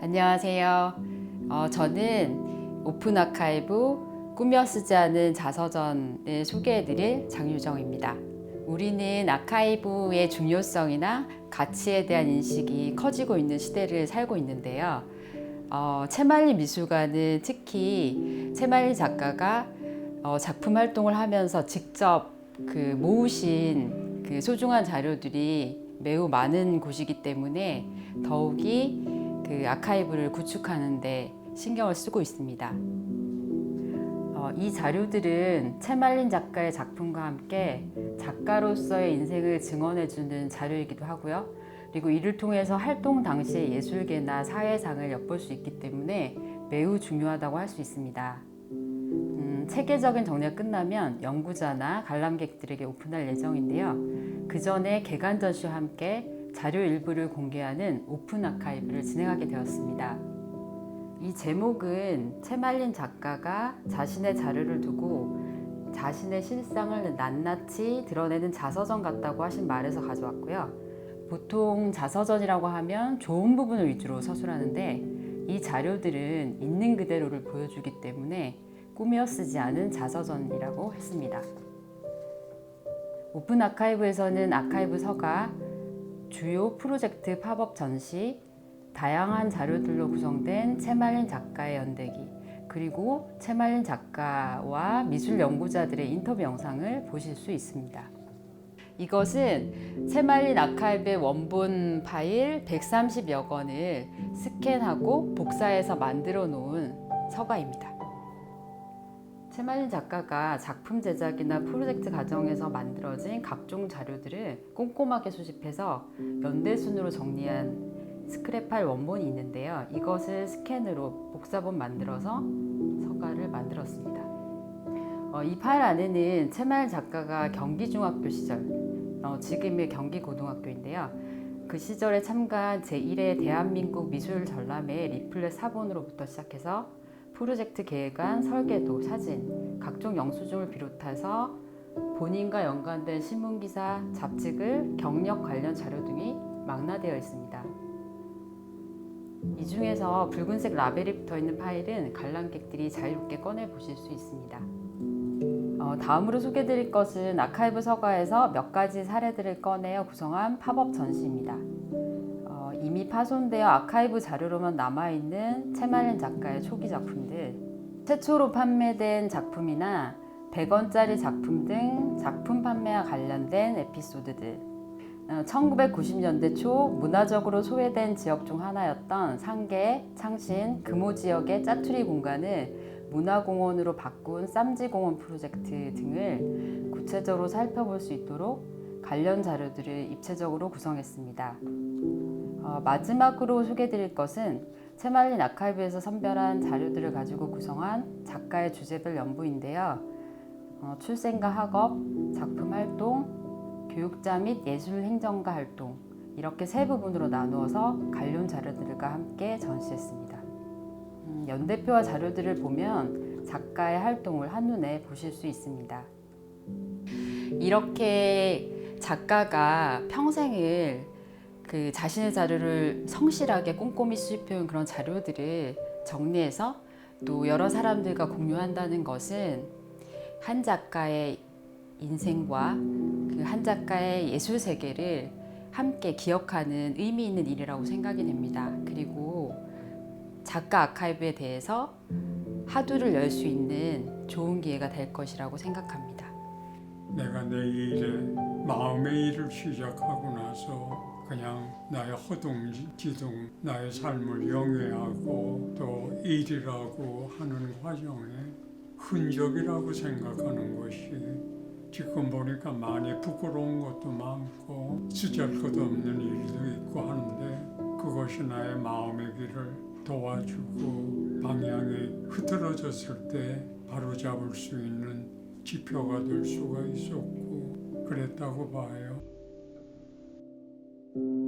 안녕하세요. 어, 저는 오픈 아카이브 꾸며 쓰지 않은 자서전을 소개해드릴 장유정입니다. 우리는 아카이브의 중요성이나 가치에 대한 인식이 커지고 있는 시대를 살고 있는데요. 어, 채말리 미술관은 특히 채말리 작가가 어, 작품 활동을 하면서 직접 그 모으신 그 소중한 자료들이 매우 많은 곳이기 때문에 더욱이 그 아카이브를 구축하는데 신경을 쓰고 있습니다. 어, 이 자료들은 채말린 작가의 작품과 함께 작가로서의 인생을 증언해주는 자료이기도 하고요. 그리고 이를 통해서 활동 당시의 예술계나 사회상을 엿볼 수 있기 때문에 매우 중요하다고 할 수 있습니다. 음, 체계적인 정리가 끝나면 연구자나 관람객들에게 오픈할 예정인데요. 그 전에 개관 전시와 함께 자료 일부를 공개하는 오픈 아카이브를 진행하게 되었습니다. 이 제목은 채말린 작가가 자신의 자료를 두고 자신의 실상을 낱낱이 드러내는 자서전 같다고 하신 말에서 가져왔고요. 보통 자서전이라고 하면 좋은 부분을 위주로 서술하는데 이 자료들은 있는 그대로를 보여주기 때문에 꾸며 쓰지 않은 자서전이라고 했습니다. 오픈 아카이브에서는 아카이브 서가 주요 프로젝트 팝업 전시, 다양한 자료들로 구성된 채말린 작가의 연대기, 그리고 채말린 작가와 미술 연구자들의 인터뷰 영상을 보실 수 있습니다. 이것은 채말린 아카이브의 원본 파일 130여 건을 스캔하고 복사해서 만들어 놓은 서가입니다. 채말린 작가가 작품 제작이나 프로젝트 과정에서 만들어진 각종 자료들을 꼼꼼하게 수집해서 연대순으로 정리한 스크랩 파일 원본이 있는데요. 이것을 스캔으로 복사본 만들어서 서가를 만들었습니다. 어, 이 파일 안에는 채말 작가가 경기중학교 시절, 어, 지금의 경기고등학교인데요. 그 시절에 참가한 제1회 대한민국 미술 전람회 리플렛 사본으로부터 시작해서 프로젝트 계획안, 설계도, 사진, 각종 영수증을 비롯해서 본인과 연관된 신문기사, 잡지글, 경력 관련 자료 등이 망라되어 있습니다. 이 중에서 붉은색 라벨이 붙어 있는 파일은 관람객들이 자유롭게 꺼내 보실 수 있습니다. 어, 다음으로 소개드릴 것은 아카이브 서가에서 몇 가지 사례들을 꺼내어 구성한 팝업 전시입니다. 어, 이미 파손되어 아카이브 자료로만 남아있는 채말린 작가의 초기 작품들, 최초로 판매된 작품이나 100원짜리 작품 등 작품 판매와 관련된 에피소드들, 1990년대 초 문화적으로 소외된 지역 중 하나였던 상계, 창신, 금호 지역의 짜투리 공간을 문화공원으로 바꾼 쌈지공원 프로젝트 등을 구체적으로 살펴볼 수 있도록 관련 자료들을 입체적으로 구성했습니다. 어, 마지막으로 소개드릴 것은 채말린 아카이브에서 선별한 자료들을 가지고 구성한 작가의 주제별 연부인데요. 어, 출생과 학업, 작품 활동, 교육자 및 예술 행정가 활동 이렇게 세 부분으로 나누어서 관련 자료들과 함께 전시했습니다. 음, 연대표와 자료들을 보면 작가의 활동을 한눈에 보실 수 있습니다. 이렇게 작가가 평생을 그 자신의 자료를 성실하게 꼼꼼히 수집해온 그런 자료들을 정리해서 또 여러 사람들과 공유한다는 것은 한 작가의 인생과 그 한 작가의 예술 세계를 함께 기억하는 의미 있는 일이라고 생각이 됩니다. 그리고 작가 아카이브에 대해서 하두를 열 수 있는 좋은 기회가 될 것이라고 생각합니다. 내가 내 일에 마음의 일을 시작하고 나서 그냥 나의 허둥지둥 나의 삶을 영위하고 또 일이라고 하는 과정에 흔적이라고 생각하는 것이 지금 보니까 많이 부끄러운 것도 많고 쓰잘 것 없는 일도 있고 하는데 그것이 나의 마음의 길을 도와주고 방향이 흐트러졌을 때 바로잡을 수 있는 지표가 될 수가 있었고 그랬다고 봐요. thank you